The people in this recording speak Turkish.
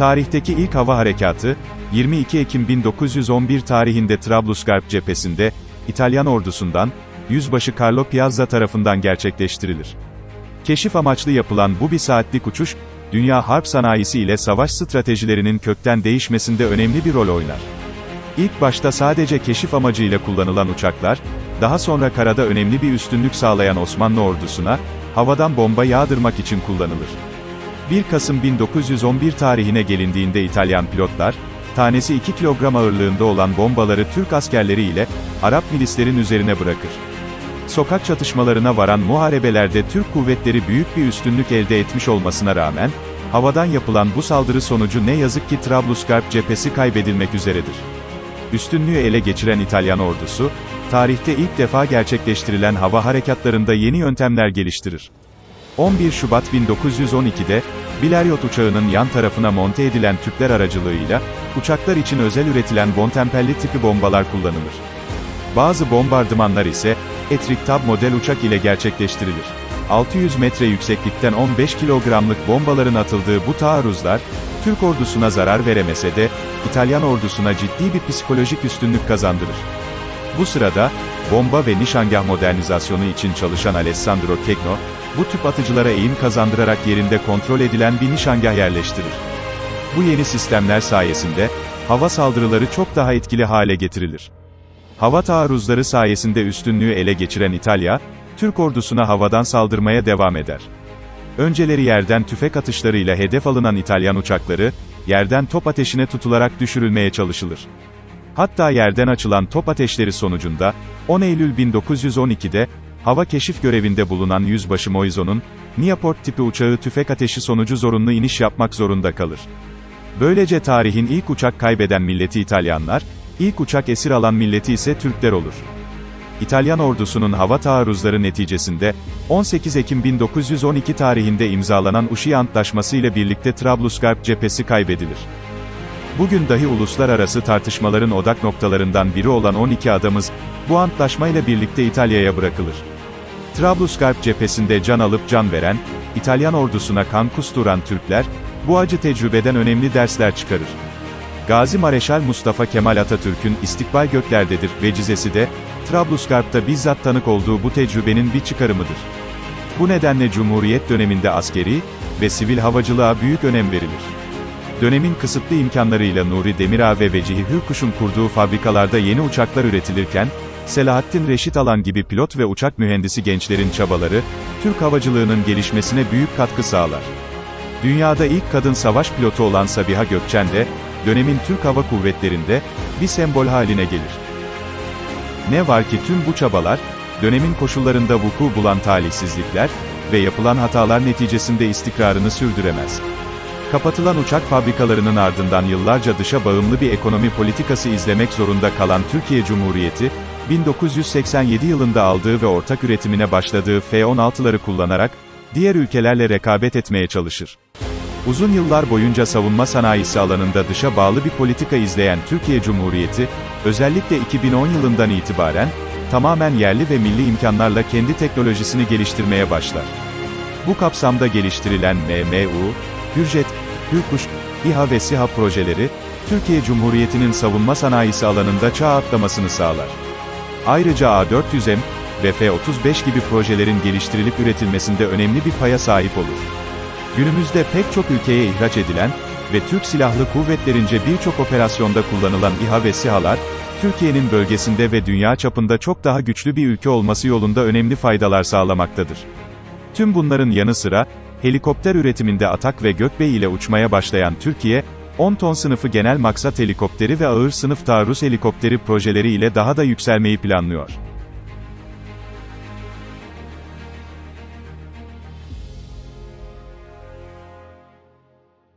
Tarihteki ilk hava harekatı, 22 Ekim 1911 tarihinde Trablusgarp cephesinde, İtalyan ordusundan, Yüzbaşı Carlo Piazza tarafından gerçekleştirilir. Keşif amaçlı yapılan bu bir saatlik uçuş, dünya harp sanayisi ile savaş stratejilerinin kökten değişmesinde önemli bir rol oynar. İlk başta sadece keşif amacıyla kullanılan uçaklar, daha sonra karada önemli bir üstünlük sağlayan Osmanlı ordusuna, havadan bomba yağdırmak için kullanılır. 1 Kasım 1911 tarihine gelindiğinde İtalyan pilotlar, tanesi 2 kilogram ağırlığında olan bombaları Türk askerleri ile, Arap milislerin üzerine bırakır. Sokak çatışmalarına varan muharebelerde Türk kuvvetleri büyük bir üstünlük elde etmiş olmasına rağmen, havadan yapılan bu saldırı sonucu ne yazık ki Trablusgarp cephesi kaybedilmek üzeredir. Üstünlüğü ele geçiren İtalyan ordusu, tarihte ilk defa gerçekleştirilen hava harekatlarında yeni yöntemler geliştirir. 11 Şubat 1912'de, Blériot uçağının yan tarafına monte edilen tüpler aracılığıyla, uçaklar için özel üretilen bontemperli tipi bombalar kullanılır. Bazı bombardımanlar ise, Etrik Tab model uçak ile gerçekleştirilir. 600 metre yükseklikten 15 kilogramlık bombaların atıldığı bu taarruzlar, Türk ordusuna zarar veremese de, İtalyan ordusuna ciddi bir psikolojik üstünlük kazandırır. Bu sırada, bomba ve nişangah modernizasyonu için çalışan Alessandro Kekno, bu tüp atıcılara eğim kazandırarak yerinde kontrol edilen bir nişangah yerleştirir. Bu yeni sistemler sayesinde, hava saldırıları çok daha etkili hale getirilir. Hava taarruzları sayesinde üstünlüğü ele geçiren İtalya, Türk ordusuna havadan saldırmaya devam eder. Önceleri yerden tüfek atışlarıyla hedef alınan İtalyan uçakları, yerden top ateşine tutularak düşürülmeye çalışılır. Hatta yerden açılan top ateşleri sonucunda, 10 Eylül 1912'de, hava keşif görevinde bulunan Yüzbaşı Moizo'nun, Niaport tipi uçağı tüfek ateşi sonucu zorunlu iniş yapmak zorunda kalır. Böylece tarihin ilk uçak kaybeden milleti İtalyanlar, ilk uçak esir alan milleti ise Türkler olur. İtalyan ordusunun hava taarruzları neticesinde, 18 Ekim 1912 tarihinde imzalanan Uşi Antlaşması ile birlikte Trablusgarp cephesi kaybedilir. Bugün dahi uluslararası tartışmaların odak noktalarından biri olan 12 adamız, bu antlaşmayla birlikte İtalya'ya bırakılır. Trablusgarp cephesinde can alıp can veren, İtalyan ordusuna kan kusturan Türkler, bu acı tecrübeden önemli dersler çıkarır. Gazi Mareşal Mustafa Kemal Atatürk'ün istikbal göklerdedir vecizesi de, Trablusgarp'ta bizzat tanık olduğu bu tecrübenin bir çıkarımıdır. Bu nedenle Cumhuriyet döneminde askeri ve sivil havacılığa büyük önem verilir. Dönemin kısıtlı imkanlarıyla Nuri Demirağ ve Vecihi Hürkuş'un kurduğu fabrikalarda yeni uçaklar üretilirken, Selahattin Reşit Alan gibi pilot ve uçak mühendisi gençlerin çabaları, Türk havacılığının gelişmesine büyük katkı sağlar. Dünyada ilk kadın savaş pilotu olan Sabiha Gökçen de, dönemin Türk Hava Kuvvetleri'nde, bir sembol haline gelir. Ne var ki tüm bu çabalar, dönemin koşullarında vuku bulan talihsizlikler ve yapılan hatalar neticesinde istikrarını sürdüremez. Kapatılan uçak fabrikalarının ardından yıllarca dışa bağımlı bir ekonomi politikası izlemek zorunda kalan Türkiye Cumhuriyeti, 1987 yılında aldığı ve ortak üretimine başladığı F-16'ları kullanarak, diğer ülkelerle rekabet etmeye çalışır. Uzun yıllar boyunca savunma sanayisi alanında dışa bağlı bir politika izleyen Türkiye Cumhuriyeti, özellikle 2010 yılından itibaren, tamamen yerli ve milli imkanlarla kendi teknolojisini geliştirmeye başlar. Bu kapsamda geliştirilen MMU, Hürjet, Hürkuş, İHA ve SİHA projeleri, Türkiye Cumhuriyeti'nin savunma sanayisi alanında çağ atlamasını sağlar. Ayrıca A400M ve F-35 gibi projelerin geliştirilip üretilmesinde önemli bir paya sahip olur. Günümüzde pek çok ülkeye ihraç edilen ve Türk Silahlı Kuvvetlerince birçok operasyonda kullanılan İHA ve SİHA'lar, Türkiye'nin bölgesinde ve dünya çapında çok daha güçlü bir ülke olması yolunda önemli faydalar sağlamaktadır. Tüm bunların yanı sıra, helikopter üretiminde Atak ve Gökbey ile uçmaya başlayan Türkiye, 10 ton sınıfı genel maksat helikopteri ve ağır sınıf taarruz helikopteri projeleri ile daha da yükselmeyi planlıyor.